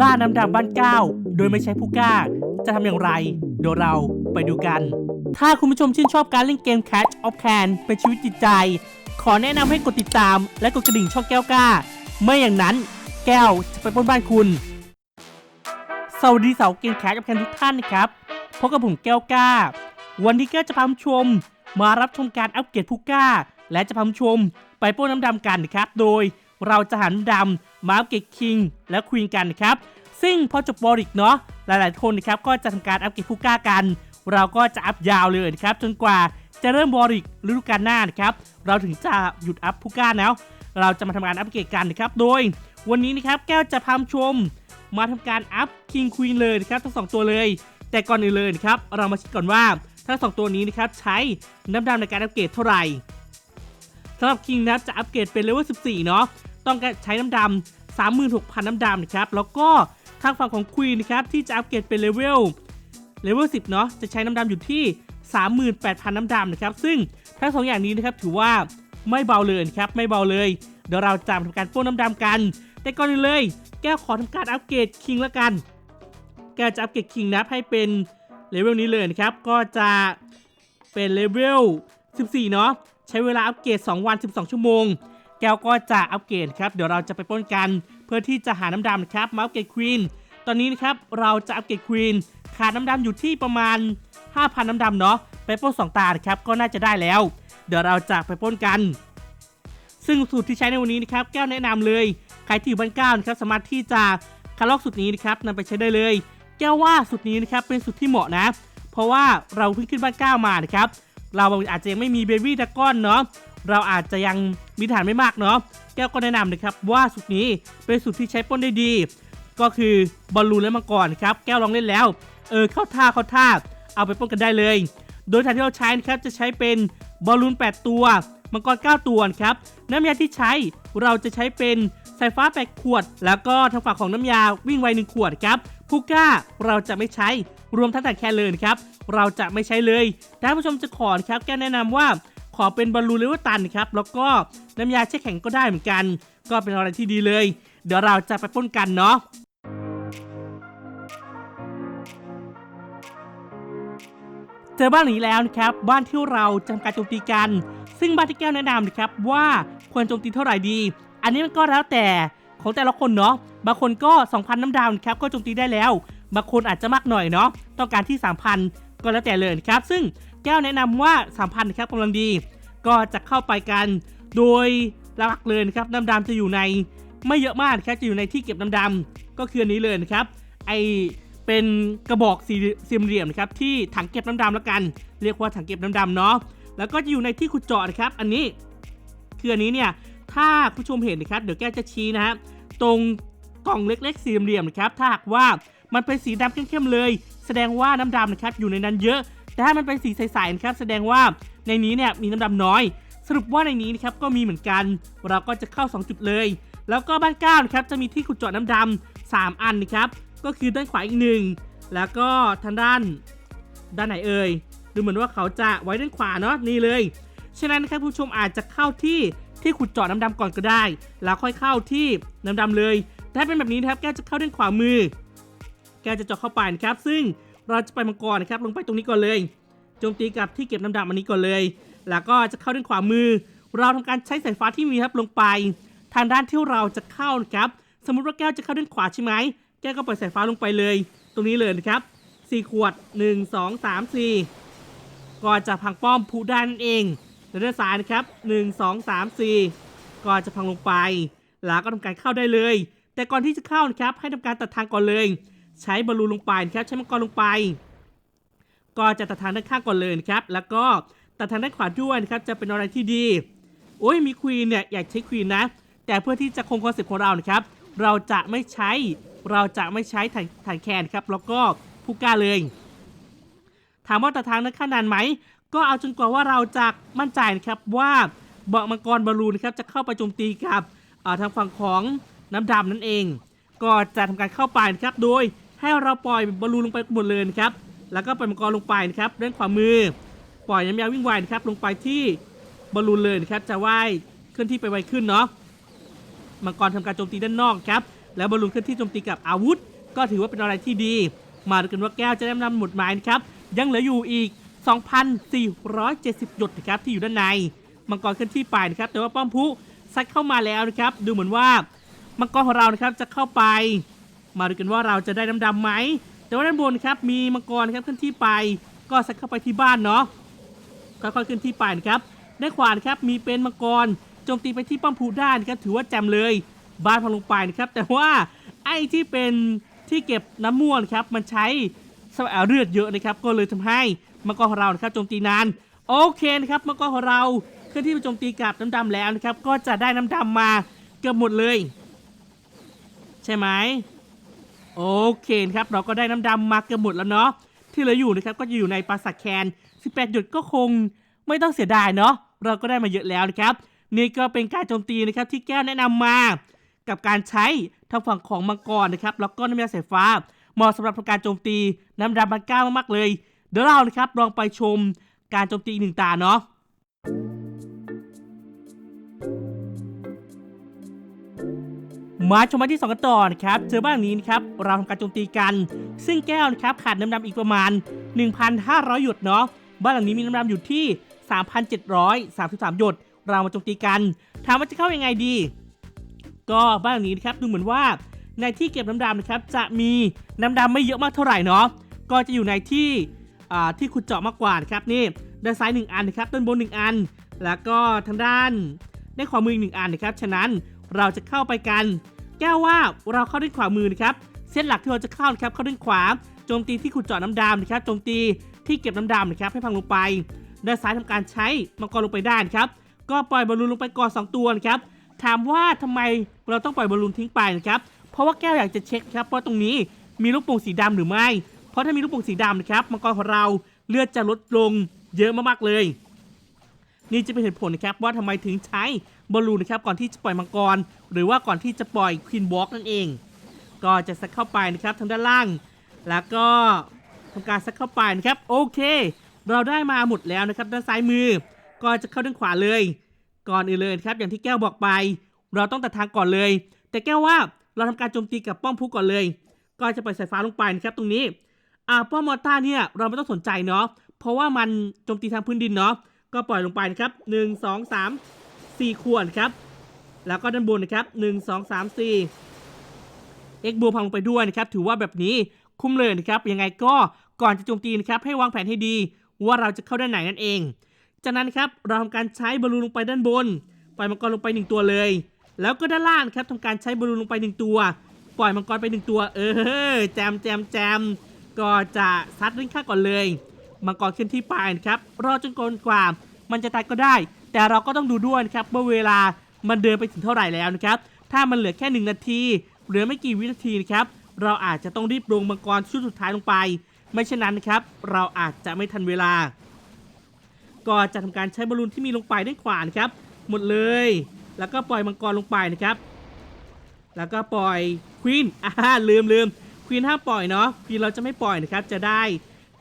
ล่าน้ำดำบ้านเก้า โดยไม่ใช้ผู้กล้า จะทำอย่างไร เดี๋ยวเราไปดูกัน ถ้าคุณผู้ชมชื่นชอบการเล่นเกม Catch of Can เป็นชีวิตจิตใจ ขอแนะนำให้กดติดตาม และกดกระดิ่งช่องแก้วกล้า ไม่อย่างนั้นแก้วจะไปปล้นบ้านคุณ สวัสดีสาวเกมแคสกับแคนทุกท่านนะครับพบกับผมแก้วกล้า วันนี้แก้วจะพาชม มารับชมการอัปเกรดผู้กล้า และจะพาชม ไปปล้นน้ำดำกันนะครับ โดย เราจะหันดำมาอัปเกรดคิงและควีนกันนะครับ ซึ่งพอจบบอริกเนาะหลายๆคนนะครับก็จะทำการอัปเกรดผู้กล้ากัน เราก็จะอัพยาวเลยนะครับจนกว่าจะเริ่มบอริกฤดูกาลหน้านะครับเราถึงจะหยุดอัพผู้กล้าแล้ว เราจะมาทำการอัปเกรดกันนะครับโดย วันนี้นะครับแก้วจะพาคุณผู้ชม มาทำการอัพ King Queen เลยนะครับทั้งสองตัวเลย แต่ก่อนอื่นเลยนะครับเรามาเช็คก่อนว่าทั้งสองตัวนี้นะครับใช้น้ำดำในการอัปเกรดเท่าไหร่ำหรับ King นะครับจะอัปเกรดเป็นเลเวล 14 เนาะ ต้องการใช้น้ำดำ 36,000 น้ำดำนะครับ แล้วก็ทางฝั่งของ Queen นะครับที่จะอัปเกรดเป็นเลเวล เลเวล 10 เนาะ จะใช้น้ำดำอยู่ที่ 38,000 น้ำดำนะครับ ซึ่งทั้งสองอย่างนี้นะครับถือว่าไม่เบาเลยนะครับ ไม่เบาเลย เดี๋ยวเราจะทำการป้นน้ำดำกัน แต่ก่อนอื่นเลย แก้วขอทำการอัปเกรดคิงละกัน แก้วจะอัปเกรดคิงนะให้เป็นเลเวลนี้เลยนะครับ ก็จะเป็นเลเวล 14 เนาะ ใช้เวลาอัปเกรด2 วัน 12 ชั่วโมง แก้วก็จะอัปเกรดครับ เดี๋ยวเราจะไปป้นกัน เพื่อที่จะหาน้ำดำนะครับมาอัปเกรดควีน ตอนนี้นะครับเราจะอัปเกรดควีนขาดน้ำดำอยู่ที่ประมาณ 5,000 น้ำดำเนาะ ไปป้น2ตาครับก็น่าจะได้แล้ว เดี๋ยวเราจะไปป้นกัน ซึ่งสูตรที่ใช้ในวันนี้นะครับแก้วแนะนำเลยใครที่อยู่บ้านเก้านะครับสามารถที่จะคาร์ลอกสูตรนี้นะครับนำไปใช้ได้เลย แก้วว่าสูตรนี้นะครับเป็นสูตรที่เหมาะนะ เพราะว่าเราเพิ่งขึ้นบ้านเก้ามานะครับ เราอาจจะยังไม่มีเบบี้ดากอนเนาะเราอาจจะยังมีฐานไม่มากเนาะแก้วก็แนะนำนะครับว่าสูตรนี้เป็นสูตรที่ใช้ป้นได้ดี ก็คือบอลลูนและมังกรนะครับแก้วลองเล่นแล้ว เออเข้าท่าเข้าท่า เอาไปป้นกันได้เลย โดยฐานที่เราใช้นะครับจะใช้เป็นบอลลูน 8 ตัว มังกร 9 ตัวครับน้ำยาที่ใช้เราจะใช้เป็นสายฟ้า 8 ขวด แล้วก็ทางฝั่งของน้ำยาวิ่งไว 1 ขวดครับ ผู้กล้าเราจะไม่ใช้ รวมทั้งแต่แค่เลยนะครับ เราจะไม่ใช้เลยท่านผู้ชมจะขอนครับแก้วแนะนำว่าขอเป็นบอลลูนเลเวลตันนะครับ แล้วก็น้ำยาแช่แข็งก็ได้เหมือนกัน ก็เป็นอะไรที่ดีเลย เดี๋ยวเราจะไปป้นกันเนาะเจอบ้านหลังนี้แล้วนะครับ บ้านที่เราจำการโจมตีกัน ซึ่งบ้านที่แก้วแนะนำนะครับว่าควรโจมตีเท่าไหร่ดี อันนี้มันก็แล้วแต่ ของแต่ละคนเนาะบางคนก็ 2,000 น้ำดาวครับก็โจมตีได้แล้ว บางคนอาจจะมากหน่อยเนาะต้องการที่ 3,000 ก็แล้วแต่เลยนะครับ ซึ่งแก้วแนะนำว่า 3,000นะครับกำลังดี ก็จะเข้าไปกัน โดยหลักเลยนะครับน้ำดำจะอยู่ในไม่เยอะมากครับจะอยู่ในที่เก็บน้ำดำก็คืออันนี้เลยนะครับไอเป็นกระบอกสี่สี่เหลี่ยมนะครับที่ถังเก็บน้ำดำแล้วกัน เรียกว่าถังเก็บน้ำดำเนาะแล้วก็จะอยู่ในที่ขุดเจาะนะครับ อันนี้คืออันนี้เนี่ย ถ้าผู้ชมเห็นนะครับ เดี๋ยวแกจะชี้นะฮะตรงกล่องเล็กๆสี่เหลี่ยมนะครับ ถ้าหากว่ามันเป็นสีดำเข้มๆเลย แสดงว่าน้ำดำนะครับอยู่ในนั้นเยอะ แต่ถ้ามันเป็นสีใสๆนะครับ แสดงว่าในนี้เนี่ยมีน้ำดำน้อย สรุปว่าในนี้นะครับก็มีเหมือนกัน เราก็จะเข้า 2 จุดเลย แล้วก็บ้านเก้านะครับจะมีที่ขุดเจาะน้ำดำสามอันนะครับ ก็คือด้านขวาอีกหนึ่งแล้วก็ทางด้านด้านไหนเอ่ยดูเหมือนว่าเขาจะไว้ด้านขวาเนาะนี่เลย ฉะนั้นนะครับผู้ชมอาจจะเข้าที่ ที่ขุดเจาะน้ำดำก่อนก็ได้ แล้วค่อยเข้าที่น้ำดำเลย ถ้าเป็นแบบนี้นะครับแก้วจะเข้าด้านขวามือ แก้วจะเจาะเข้าไปนะครับ ซึ่งเราจะไปมังกรนะครับลงไปตรงนี้ก่อนเลยโจมตีกับที่เก็บน้ำดำอันนี้ก่อนเลย แล้วก็จะเข้าด้านขวามือ เราทำการใช้สายฟ้าที่มีครับลงไป ทางด้านที่เราจะเข้านะครับ สมมุติว่าแก้วจะเข้าด้านขวาใช่ไหมแก้วก็ปล่อยสายฟ้าลงไปเลย ตรงนี้เลยนะครับ4ขวด 1 2 3 4 ก็จะพังป้อมผู้ด้านเอง แล้วด้านซ้ายนะครับ1 2 3 4ก็จะพังลงไป แล้วก็ทำการเข้าได้เลย แต่ก่อนที่จะเข้านะครับให้ทำการตัดทางก่อนเลย ใช้บอลลูนลงไปนะครับใช้มังกรลงไป ก็จะตัดทางด้านข้างก่อนเลยนะครับ แล้วก็ตัดทางด้านขวาด้วยนะครับจะเป็นอะไรที่ดีโอ้ยมีควีนเนี่ยอยากใช้ควีนนะ แต่เพื่อที่จะคงคอนเซ็ปต์ของเรานะครับ เราจะไม่ใช้เราจะไม่ใช้ถ่านถ่านแคนครับแล้วก็ผู้กล้าเลย ถามว่าตัดทางด้านั้นขนาดไหม ก็เอาจนกว่าว่าเราจะมั่นใจนะครับว่าเบาะมังกรบอลลูนนะครับจะเข้าไปโจมตีกับทางฝั่งของน้ำดำนั่นเอง ก็จะทำการเข้าไปนะครับโดยให้เราปล่อยบอลลูนลงไปหมดเลยนะครับแล้วก็ปล่อยมังกรลงไปนะครับด้านขวามือ ปล่อยน้ำยาวิ่งไวนะครับลงไปที่บอลลูนเลยนะครับจะว่ายเคลื่อนที่ไปไวขึ้นเนาะมังกรทำการโจมตีด้านนอกครับแล้วบอลลูนเคลื่อนที่โจมตีกับอาวุธ ก็ถือว่าเป็นอะไรที่ดี มาดูกันว่าแก้วจะได้นำหมดหมายนะครับยังเหลืออยู่อีก 2,470 หยดนะครับที่อยู่ด้านในมังกรเคลื่อนที่ไปนะครับ แต่ว่าป้อมพุซัดเข้ามาแล้วนะครับ ดูเหมือนว่ามังกรของเรานะครับจะเข้าไป มาดูกันว่าเราจะได้น้ำดำไหมแต่ว่าด้านบนครับมีมังกรครับเคลื่อนที่ไป ก็ซัดเข้าไปที่บ้านเนาะค่อยๆขึ้นที่ไปนะครับด้านขวานครับมีเป็นมังกรโจมตีไปที่ป้อมพูได้นะครับถือว่าแจมเลยบ้านพังลงไปนะครับ แต่ว่าไอ้ที่เป็นที่เก็บน้ำม่วนครับมันใช้สวเลือดเยอะนะครับ ก็เลยทำให้ มังกรของเรานะครับโจมตีนานโอเคนะครับมังกรของเราเคลื่อนที่ไปโจมตีกับน้ำดำแล้วนะครับ ก็จะได้น้ำดำมาเกือบหมดเลย ใช่ไหมโอเคนะครับเราก็ได้น้ำดำมาเกือบหมดแล้วเนาะที่เหลืออยู่นะครับก็จะอยู่ในปราสาทแคน 18 หยดก็คงไม่ต้องเสียดายเนาะเราก็ได้มาเยอะแล้วนะครับ นี่ก็เป็นการโจมตีนะครับที่แก้วแนะนำมา กับการใช้ทางฝั่งของมังกรนะครับแล้วก็น้ำยาสายฟ้าเหมาะสำหรับการโจมตีน้ำดำมันก้ามากๆเลย เดี๋ยวเรานะครับลองไปชมการโจมตีหนึ่งตาเนาะมาชมมาที่2กันต่อนะครับเจอบ้านหลังนี้นะครับเราทำการโจมตีกัน ซึ่งแก้วนะครับขาดน้ำดำอีกประมาณ 1,500 หยดเนาะบ้านหลังนี้มีน้ำดำอยู่ที่ 3,733 หยด เรามาโจมตีกันถามว่าจะเข้ายังไงดี ก็บ้านหลังนี้นะครับดูเหมือนว่าในที่เก็บน้ำดำนะครับจะมีน้ำดำไม่เยอะมากเท่าไหร่เนาะก็จะอยู่ในที่ ที่ขุดเจาะมากกว่านครับนี่ด้านซ้าย 1 อันนะครับด้านบน 1 อัน แล้วก็ทางด้านด้านขวามืออีกหนึ่งอันนะครับ ฉะนั้นเราจะเข้าไปกัน แก้วว่าเราเข้าด้านขวามือนะครับเส้นหลักที่เราจะเข้านะครับเข้าด้านขวาโจมตีที่ขุดเจาะน้ำดำนะครับโจมตีที่เก็บน้ำดำนะครับให้พังลงไปด้านซ้ายทำการใช้มังกรลงไปได้นะครับก็ปล่อยบอลลูนลงไปก่อนสองตัวนะครับถามว่าทำไมเราต้องปล่อยบอลลูนทิ้งไปนะครับเพราะว่าแก้วอยากจะเช็คครับว่าตรงนี้มีลูกโป่งสีดำหรือไม่ เพราะถ้ามีลูกโป่งสีดำนะครับมังกรของเราเลือดจะลดลงเยอะมากๆเลย นี่จะเป็นเหตุผลนะครับว่าทำไมถึงใช้บอลลูนนะครับก่อนที่จะปล่อยมังกร หรือว่าก่อนที่จะปล่อยควีนวอล์กนั่นเอง ก็จะซัดเข้าไปนะครับทางด้านล่าง แล้วก็ทำการซัดเข้าไปนะครับโอเค เราได้มาหมดแล้วนะครับด้านซ้ายมือ ก็จะเข้าด้านขวาเลย ก่อนอื่นเลยนะครับอย่างที่แก้วบอกไป เราต้องตัดทางก่อนเลย แต่แก้วว่าเราทำการโจมตีกับป้อมพุก่อนเลย ก็จะปล่อยสายฟ้าลงไปนะครับตรงนี้ อ่าป้อมมอต้าเนี่ยเราไม่ต้องสนใจเนาะเพราะว่ามันโจมตีทางพื้นดินเนาะก็ปล่อยลงไปนะครับหนึ่งสองสามสี่ขวดครับ แล้วก็ด้านบนนะครับหนึ่งสองสามสี่เอ็กโบพังลงไปด้วยนะครับ ถือว่าแบบนี้คุ้มเลยนะครับ ยังไงก็ก่อนจะโจมตีนะครับ ให้วางแผนให้ดี ว่าเราจะเข้าด้านไหนนั่นเอง จากนั้นครับเราทำการใช้บอลลูนลงไปด้านบน ปล่อยมังกรลงไปหนึ่งตัวเลย แล้วก็ด้านล่างครับทำการใช้บอลลูนลงไปหนึ่งตัว ปล่อยมังกรไปหนึ่งตัว เออแจมแจมแจม ก็จะซัดเล่นข้าก่อนเลยมังกรเคลื่อนที่ไปนะครับรอจนกนกว่ามันจะตายก็ได้ แต่เราก็ต้องดูด้วยนะครับว่าเวลามันเดินไปถึงเท่าไหร่แล้วนะครับ ถ้ามันเหลือแค่หนึ่งนาที เหลือไม่กี่วินาทีนะครับเราอาจจะต้องรีบลงมังกรชุดสุดท้ายลงไป ไม่เช่นนั้นนะครับ เราอาจจะไม่ทันเวลา ก็จะทำการใช้บอลลูนที่มีลงไปด้านขวานะครับ หมดเลย แล้วก็ปล่อยมังกรลงไปนะครับ แล้วก็ปล่อยควีนอ่าลืมลืม ควีนห้ามปล่อยเนาะควีนเราจะไม่ปล่อยนะครับจะได้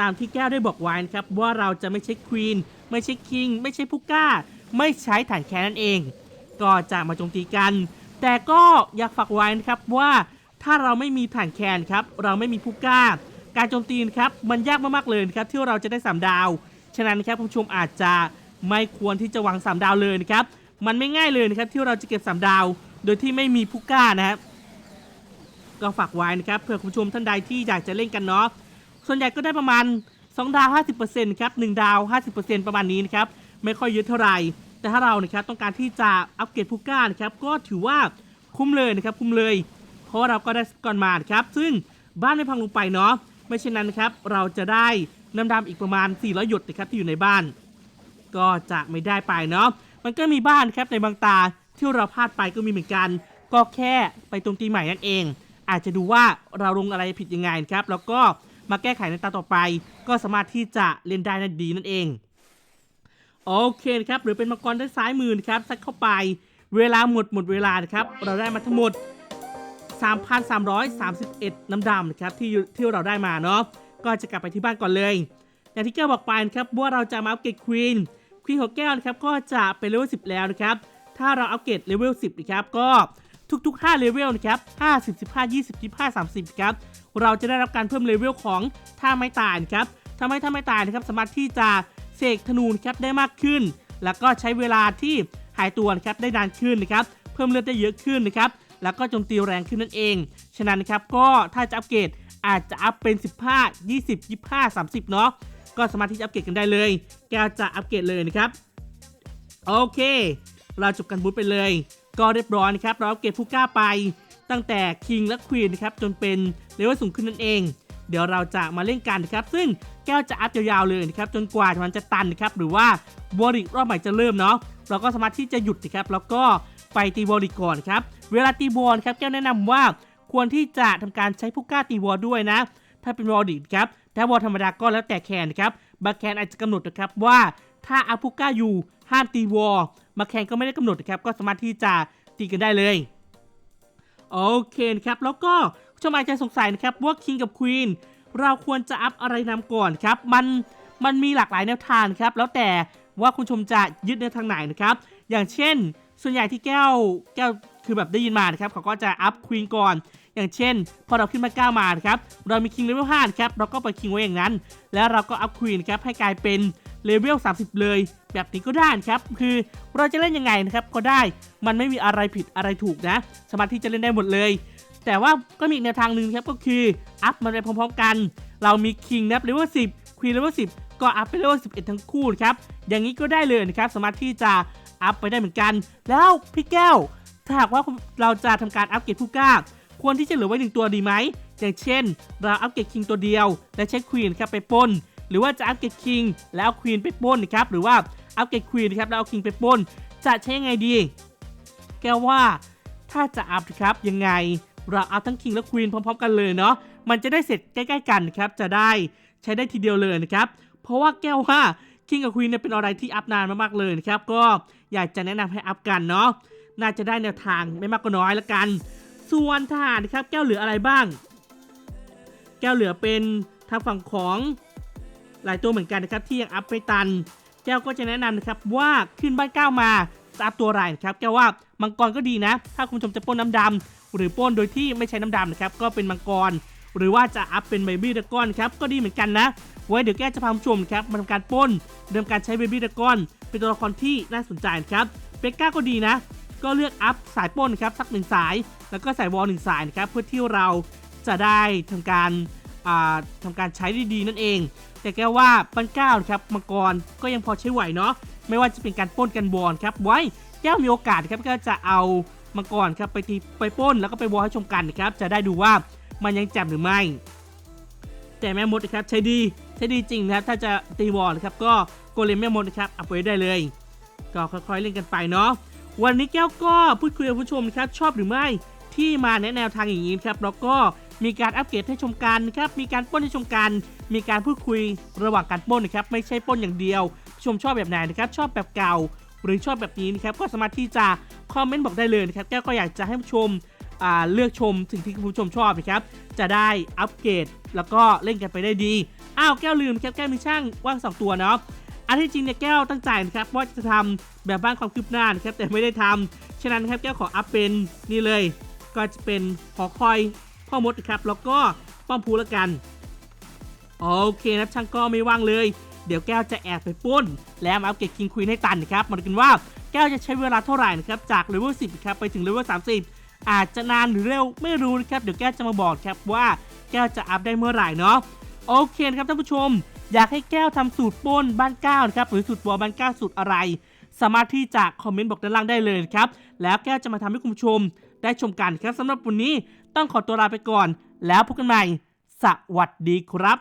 ตามที่แก้วได้บอกไว้นะครับว่าเราจะไม่ใช่ควีนไม่ใช่คิงไม่ใช่ผู้กล้า ไม่ใช้ฐานแคนนั่นเอง ก็จะมาโจมตีกัน แต่ก็อยากฝากไว้นะครับว่าถ้าเราไม่มีฐานแคนครับเราไม่มีผู้กล้า การโจมตีนะครับมันยากมากๆเลยนะครับที่เราจะได้สามดาวฉะนั้นครับผู้ชมอาจจะไม่ควรที่จะวางสามดาวเลยนะครับมันไม่ง่ายเลยนะครับที่เราจะเก็บสามดาว โดยที่ไม่มีผู้กล้านะครับ ก็ฝากไว้นะครับเผื่อคุณผู้ชมท่านใดที่อยากจะเล่นกันเนาะส่วนใหญ่ก็ได้ประมาณ 2 ดาว 50%ครับ1ดาว 50%ประมาณนี้นะครับไม่ค่อยเยอะเท่าไหร่ แต่ถ้าเรานะครับต้องการที่จะอัปเกรดผู้กล้านะครับก็ถือว่าคุ้มเลยนะครับคุ้มเลย เพราะว่าเราก็ได้ก่อนมานครับซึ่งบ้านไม่พังลงไปเนาะไม่เช่นนั้นนะครับเราจะได้น้ำดำอีกประมาณ 400 หยดนะครับที่อยู่ในบ้าน ก็จะไม่ได้ไปเนาะมันก็มีบ้านครับในบางตาที่เราพลาดไปก็มีเหมือนกัน ก็แค่ไปตรงตีใหม่นั่นเอง อาจจะดูว่าเราลงอะไรผิดยังไงนะครับ แล้วก็มาแก้ไขในตาต่อไป ก็สามารถที่จะเล่นได้นั่นดีนั่นเอง โอเคครับ หรือเป็นมังกรด้านซ้ายมือนะครับซัดเข้าไป เวลาหมดหมดเวลานะครับ เราได้มาทั้งหมด 3,331 น้ำดำนะครับที่ที่เราได้มาเนาะ ก็จะกลับไปที่บ้านก่อนเลย อย่างที่แก้วบอกไปนะครับว่าเราจะมาอัปเกรดควีน ควีนของแก้วนะครับก็จะเป็นเลเวล10 แล้วนะครับ ถ้าเราอัปเกรดเลเวล10นะครับก็ ทุกๆ 5 เลเวลนะครับ50 15 20 25 30 ครับ เราจะได้รับการเพิ่มเลเวลของท่าไม้ตายครับทำให้ท่าไม้ตายนะครับสามารถที่จะเสกธนูนะครับได้มากขึ้น แล้วก็ใช้เวลาที่หายตัวนะครับได้นานขึ้นนะครับ เพิ่มเลือดได้เยอะขึ้นนะครับ แล้วก็โจมตีแรงขึ้นนั่นเอง ฉะนั้นนะครับก็ถ้าจะอัปเกรดอาจจะอัพเป็น 15 20 25 30 เนาะ ก็สามารถที่จะอัปเกรดกันได้เลย แกจะอัปเกรดเลยนะครับ โอเค เราจบกันบูธไปเลย ก็เรียบร้อยนะครับเราอัปเกรดผู้กล้าไป ตั้งแต่คิงและควีนนะครับจนเป็นเลเวลสูงขึ้นนั่นเอง เดี๋ยวเราจะมาเล่นกันนะครับ ซึ่งแก้วจะอัพยาวๆเลยนะครับจนกว่ามันจะตันนะครับหรือว่าวอริกรอบใหม่จะเริ่มเนาะเราก็สามารถที่จะหยุดนะครับแล้วก็ไปตีวอริกก่อนครับเวลาตีวอลครับแก้วแนะนำว่าควรที่จะทำการใช้ผู้กล้าตีวอลด้วยนะ ถ้าเป็นวอลดิกครับถ้าวอลธรรมดาก็แล้วแต่แคนนะครับบางแคนอาจจะกำหนดนะครับว่าถ้าอาพุก้าอยู่ ห้ามตีวอลบางแคนก็ไม่ได้กำหนดนะครับ ก็สามารถที่จะตีกันได้เลย โอเคนะครับ แล้วก็ผู้ชมอาจจะสงสัยนะครับว่าคิงกับควีนเราควรจะอัพอะไรนำก่อนครับ มันมันมีหลากหลายแนวทางครับ แล้วแต่ว่าคุณชมจะยึดในวทางไหนนะครับ อย่างเช่น ส่วนใหญ่ที่แก้วแก้วคือแบบได้ยินมานะครับเขาก็จะอัพควีนก่อน อย่างเช่น พอเราขึ้นมาก้ามานะครับ เรามีคิงเลเวล5นะครับ เราก็ไปคิงไว้อย่างนั้น แล้วเราก็อัพควีนครับให้กลายเป็นเลเวล30 เลย แบบนี้ก็ได้ครับคือเราจะเล่นยังไงนะครับก็ได้มันไม่มีอะไรผิดอะไรถูกนะ สามารถที่จะเล่นได้หมดเลย แต่ว่าก็มีแนวทางหนึ่งครับก็คืออัพมันไปพร้อมๆกัน เรามีคิงนะครับเลเวล10ควีนเลเวล10ก็อัพไปเลเวล11ทั้งคู่ครับอย่างนี้ก็ได้เลยนะครับสามารถที่จะอัพไปได้เหมือนกัน แล้วพี่แก้ว ถ้าหากว่าเราจะทำการอัปเกรดผู้กล้า ควรที่จะเหลือไว้หนึ่งตัวดีไหมอย่างเช่น เราอัปเกรดคิงตัวเดียว และใช้ควีนครับไปปนหรือว่าจะอัปเกรดคิงแล้วควีนไปปนนะครับหรือว่า อัปเกรดควีนนะครับแล้วเอาคิงไปป้น จะใช้ยังไงดี แกว่าถ้าจะอัพนะครับยังไงเราอัพทั้งคิงและควีนพร้อมๆ กันเลยเนาะมันจะได้เสร็จใกล้ๆกันนะครับจะได้ใช้ได้ทีเดียวเลยนะครับเพราะว่าแก้วว่าคิงกับควีนเนี่ยเป็นอะไรที่อัพนานมากๆเลยนะครับก็อยากจะแนะนำให้อัพกันเนาะน่าจะได้แนวทางไม่มากก็น้อยละกัน ส่วนทหารนะครับแก้วเหลืออะไรบ้าง แก้วเหลือเป็นทางฝั่งของหลายตัวเหมือนกันนะครับที่ยังอัพไม่ตัน ก้วก็จะแนะนำนะครับว่าขึ้นบ้านเก้ามาจะอัพตัวอะไรนะครับแก้วว่ามังกรก็ดีนะ ถ้าคุณผู้ชมจะป้นน้ำดำหรือป้นโดยที่ไม่ใช้น้ำดำนะครับก็เป็นมังกร หรือว่าจะอัพเป็นเบบี้ดากอนครับก็ดีเหมือนกันนะ ไว้เดี๋ยวแก้วจะพาคุณผู้ชมครับมาทำการป้นเริ่มการใช้เบบี้ดากอนเป็นตัวละครที่น่าสนใจนครับเบกก้าก็ดีนะก็เลือกอัพสายป้นครับสักหนึ่งสาย แล้วก็สายวอลหนึ่งสายนะครับเพื่อที่เราจะได้ทำการ อ่าทำการใช้ได้ดีนั่นเอง แต่แก้วว่าปันเก้าครับมังกรก็ยังพอใช้ไหวเนาะไม่ว่าจะเป็นการป้นกันบอลครับไว้แก้วมีโอกาสครับก็จะเอามังกรครับไปตีไปป้นแล้วก็ไปวอลให้ชมกันนะครับจะได้ดูว่ามันยังแจ่มหรือไม่ แต่แม่มดนะครับใช้ดีใช้ดีจริงนะครับถ้าจะตีวอลนะครับก็โกเลมแม่มดนะครับเอาไปได้เลย ก็ค่อยๆเล่นกันไปเนาะวันนี้แก้วก็พูดคุยกับผู้ชมนะครับชอบหรือไม่ที่มาแนะแนวทางอย่างนี้ครับแล้วก็ มีการอัปเกรดให้ชมกันนะครับมีการป้นให้ชมกัน มีการพูดคุยระหว่างการป้นนะครับไม่ใช่ป้นอย่างเดียว ชมชอบแบบไหนนะครับชอบแบบเก่า หรือชอบแบบนี้นะครับก็สามารถที่จะคอมเมนต์บอกได้เลยนะครับแก้วก็อยากจะให้ผู้ชมเลือกชมสิ่งที่คุณผู้ชมชอบนะครับจะได้อัปเกรดแล้วก็เล่นกันไปได้ดีอ้าวแก้วลืมครับแก้วมีช่างว่างสองตัวเนาะอันที่จริงเนี่ยแก้วตั้งใจนะครับว่าจะทำแบบบ้านความคืบหน้านะครับแต่ไม่ได้ทำฉะนั้นครับแก้วขออัพเป็นนี่เลย ก็จะเป็นหอคอย พ่อมดครับแล้วก็ป้อมพูละกัน โอเคนะช่างก็ไม่ว่างเลย เดี๋ยวแก้วจะแอบไปป้น แล้วมาอัปเกรดคิงควีนให้ตันนะครับมาดูกันว่าแก้วจะใช้เวลาเท่าไหร่นะครับจากเลเวล10ครับไปถึงเลเวล30 อาจจะนานหรือเร็วไม่รู้นะครับเดี๋ยวแก้วจะมาบอกครับว่าแก้วจะอัพได้เมื่อไหร่เนาะโอเคครับท่านผู้ชม อยากให้แก้วทำสูตรป้นบ้านก้าวนะครับหรือสูตรบอลบ้านก้าวสูตรอะไร สามารถที่จะคอมเมนต์บอกด้านล่างได้เลยครับแล้วแก้วจะมาทำให้คุณผู้ชมได้ชมกันครับสำหรับวันนี้ ต้องขอตัวลาไปก่อน แล้วพบกันใหม่ สวัสดีครับ